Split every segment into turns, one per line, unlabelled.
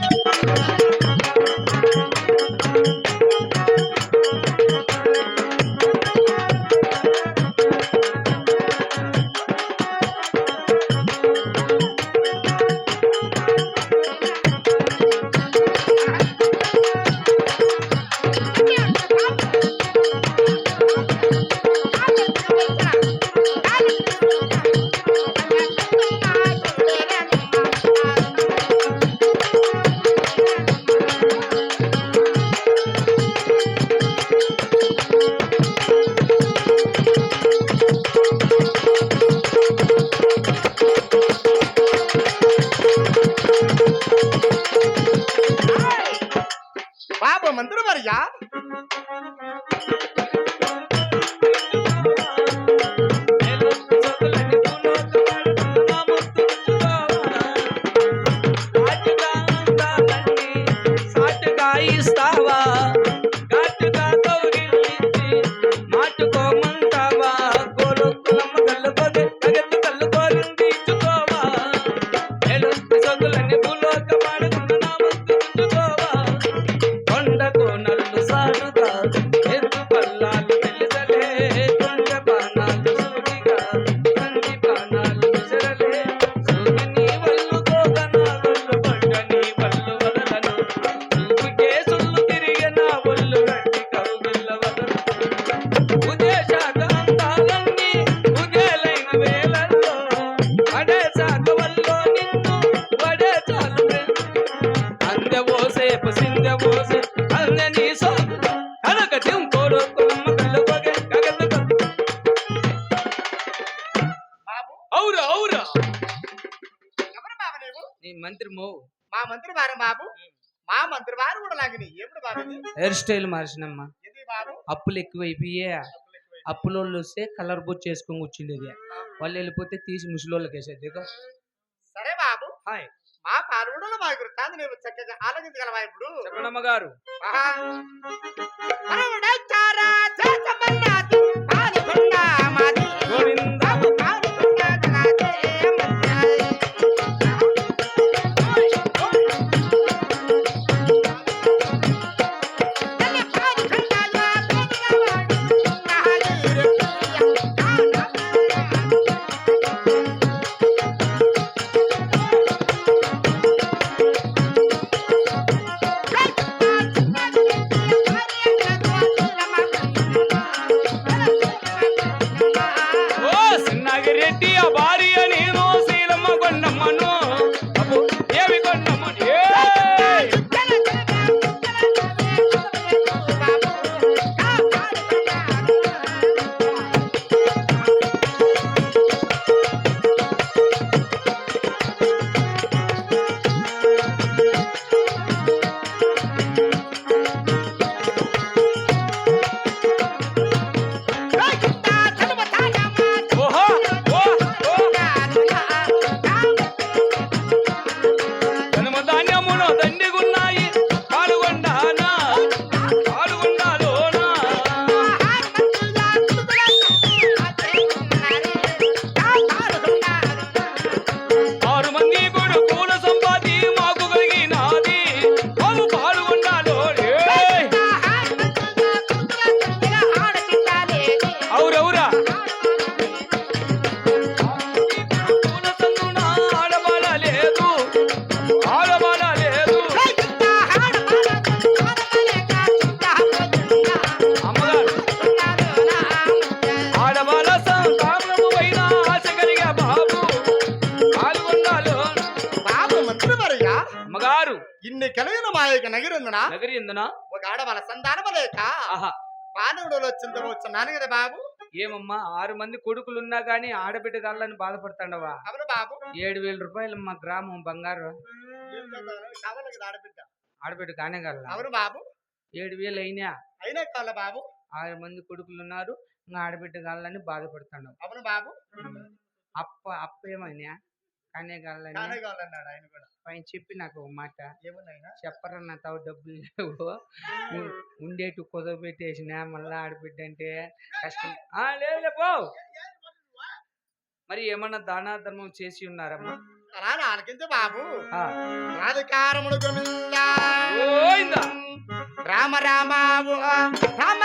Thank
you. మంత్రి మో
మా మంత్రి వారు బాబు మా మంత్రి వారు కూడా లాగిని. ఏమిటి బాబు
హెయిర్ స్టైల్ మార్చినమ్మా.
ఇది బాబు?
అప్పులు ఎక్కువైపోయే. అప్పులోళ్ళు వస్తే కలర్ బొచ్చు చేసుకొని కూర్చుండేది. వాళ్ళు వెళ్ళిపోతే తీసి ముసలోళ్ళకి వేసేది.
సరే బాబు.
హాయ్.
మా పాల్గొండలో మా వృత్తాన్ని నీవు చక్కగా ఆలోచించగలవా ఇప్పుడు?
చెప్పండమ్మ గారు.
కలిగిన మా యొక్క నగిరందున
నగరి ఎందునా
ఒక ఆడవాళ్ళ సంతానము లేక? పానుడులో వచ్చింది వచ్చున్నాను కదా బాబు.
ఏమమ్మా ఆరు మంది కొడుకులున్నా గానీ ఆడబిడ్డ కళ్ళని బాధపడతాండవా?
అవును బాబు.
ఏడు వేల రూపాయలు మా గ్రామం బంగారు.
ఆడబిడ్డ
ఆడబిడ్డ కానే కల్లా
అవును బాబు.
ఏడు వేలు అయినా.
అయినా కావాల బాబు.
ఆరు మంది కొడుకులు ఉన్నారు ఇంకా ఆడబిడ్డ కాళ్ళని బాధపడుతున్నావు
అవును బాబు.
అప్ప అప్ప ఏమైనా కానే కాళ్ళని
కానే కావాలన్నాడు ఆయన కూడా.
పైన చెప్పి నాకు ఒక మాట.
ఏమున్నాయినా?
చెప్పరా నా తావు డబ్బులు లేవు. ఉండేటు కుదవ పెట్టేసిన మళ్ళా ఆడబిడ్డ అంటే కష్టం. ఆ, లేదులే పో. మరి ఏమన్నా దానా ధర్మం చేసి ఉన్నారమ్మా?
అలా ఆలకించు బాబు.
ఆ,
రాధికారముడు. రామ రామ రామ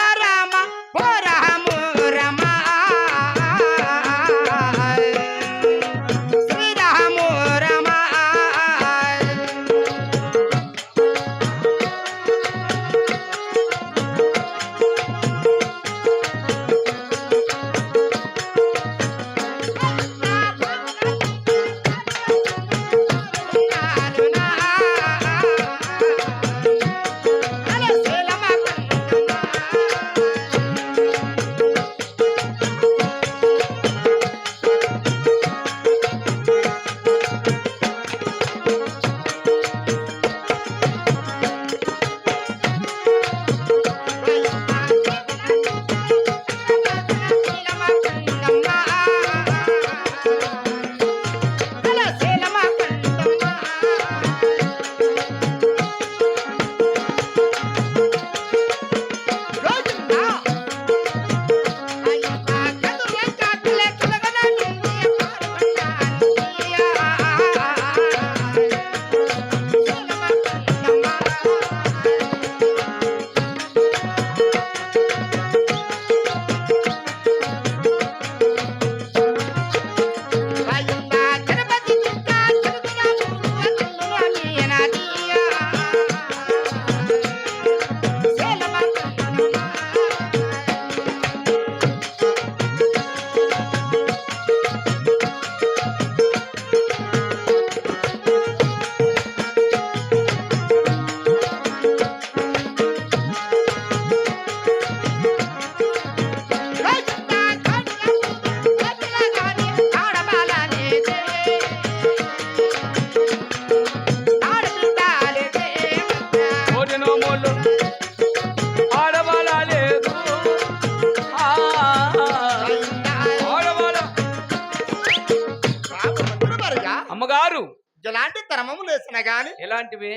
ఎలాంటి తరమము లేసిన గాని
ఎలాంటివి?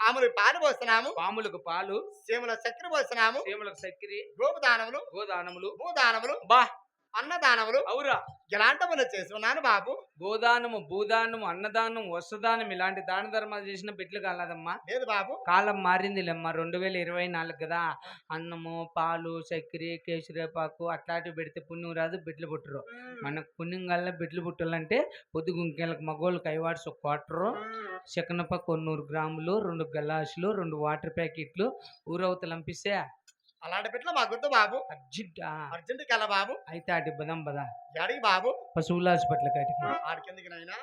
పాములు పాలు పోస్తున్నాము
పాములకు పాలు.
సీముల చక్కెర పోస్తున్నాము
సీములకు చక్కెరి.
గోపుదానములు
గోదానములు.
భూదానములు
బా!
అన్నదానములు
అవురా.
ఎలాంటి పనులు చేస్తున్నాను బాబు.
గోదానము భూదానము అన్నదానం వస్త్రదానం ఇలాంటి దాన ధర్మాలు చేసిన బిడ్డలు కాలేదమ్మా.
లేదు బాబు.
కాలం మారిందిలేమ్మా. రెండు వేల ఇరవై నాలుగు కదా. అన్నము పాలు చక్కెర కేసరేపాకు అట్లాంటివి పెడితే పుణ్యం రాదు బిడ్డలు పుట్టరు. మనకు పుణ్యం కల్లా బిడ్డలు పుట్టాలంటే పొద్దు గుంకెళ్ళకి మగోళ్ళకి ఐవాడ్స్ ఒక క్వార్టరు. చికెనప కొన్నూరు గ్రాములు రెండు గలాసులు రెండు వాటర్ ప్యాకెట్లు. ఊరవతలు పంపిస్తే
అలాంటి బిడ్డలు మా గుద్దు బాబు.
అర్జెంట్?
అర్జెంట్ కల బాబు.
అయితే అటు బదం బదా
ఎడికి బాబు?
పశువుల హాస్పిటల్ కాటికి
ఆడికెందుకు నాయనా?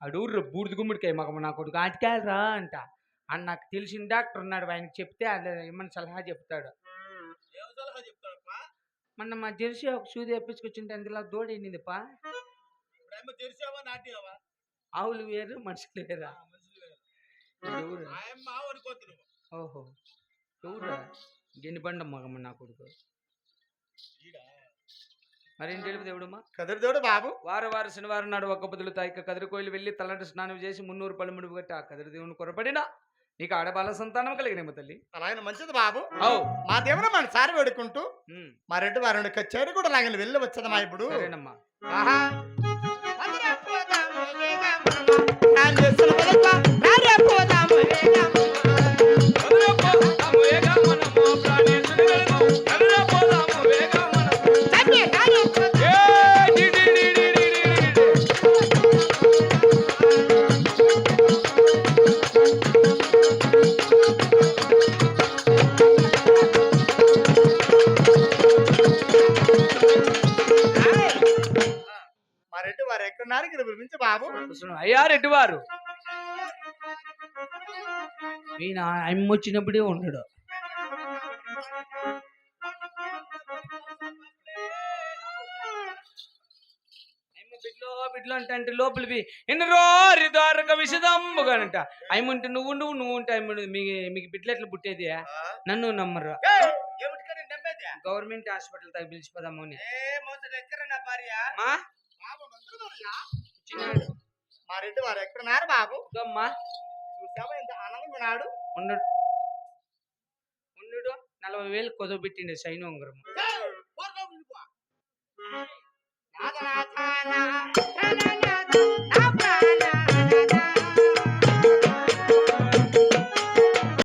అడూర్రు బూడిద గుమ్మడికాయ మగ నా కొడుకు. ఆటికాయలు రా అంట. అని నాకు తెలిసిన డాక్టర్ ఉన్నాడు ఆయనకి చెప్తే అది ఏమన్నా సలహా చెప్తాడు. మొన్న మా జెర్సీ ఒక సూది తెప్పించుకొచ్చింటే అందులో దోడైంది పా
తెరిచావా నాట్యావా
ఆవులు వేరు మనుషులు వేరా? ఓహో. ఎవరు గెనిబండ మగమ్మ నా కొడుకు. మరేం తెలుపు దేవుడమ్మా?
కదురుదోడు బాబు.
వార వార శనివారం నాడు ఒక్క బదులు తాయిక కదిరి కోయిలు వెళ్ళి తలంటి స్నానం చేసి మున్నూరు పళ్ళు ముడుపు కట్టి ఆ కదిరి దేవుని కొరపడినా నీకు ఆడబాల సంతానం కలిగినేమో తల్లి.
అలాగే మంచిది బాబు.
అవు
మా దేవుడు మన సారి వేడుకుంటూ మా రెడ్డి వారు కచేరి కూడా లాగిన వెళ్ళి వచ్చదమ్మా ఇప్పుడు.
సరేనమ్మా.
ఆహా. పిలిపించి బాబు?
అయ్యా రెడ్డి వారు ఈయన అమ్మ వచ్చినప్పుడే ఉండడు బిడ్లో అంటే అంటే లోపలివి ఎన్ని రోరి ఉంటే నువ్వు నువ్వు నువ్వు ఉంటే. మీ మీకు బిడ్డలు ఎట్లా పుట్టేది? నన్ను నమ్మరు? గవర్నమెంట్ హాస్పిటల్ తగ్గ పిలిచిపోదాము అని.
వచ్చినాడు
మా
రెడ్డి వారు ఎక్కడున్నారు బాబు? గమ్మ ఎంత ఆనందం ఉన్నాడు?
ఉండడు నలభై వేలు కొదవబెట్టిండు సైన్ ఉంగరం
నాగనాథ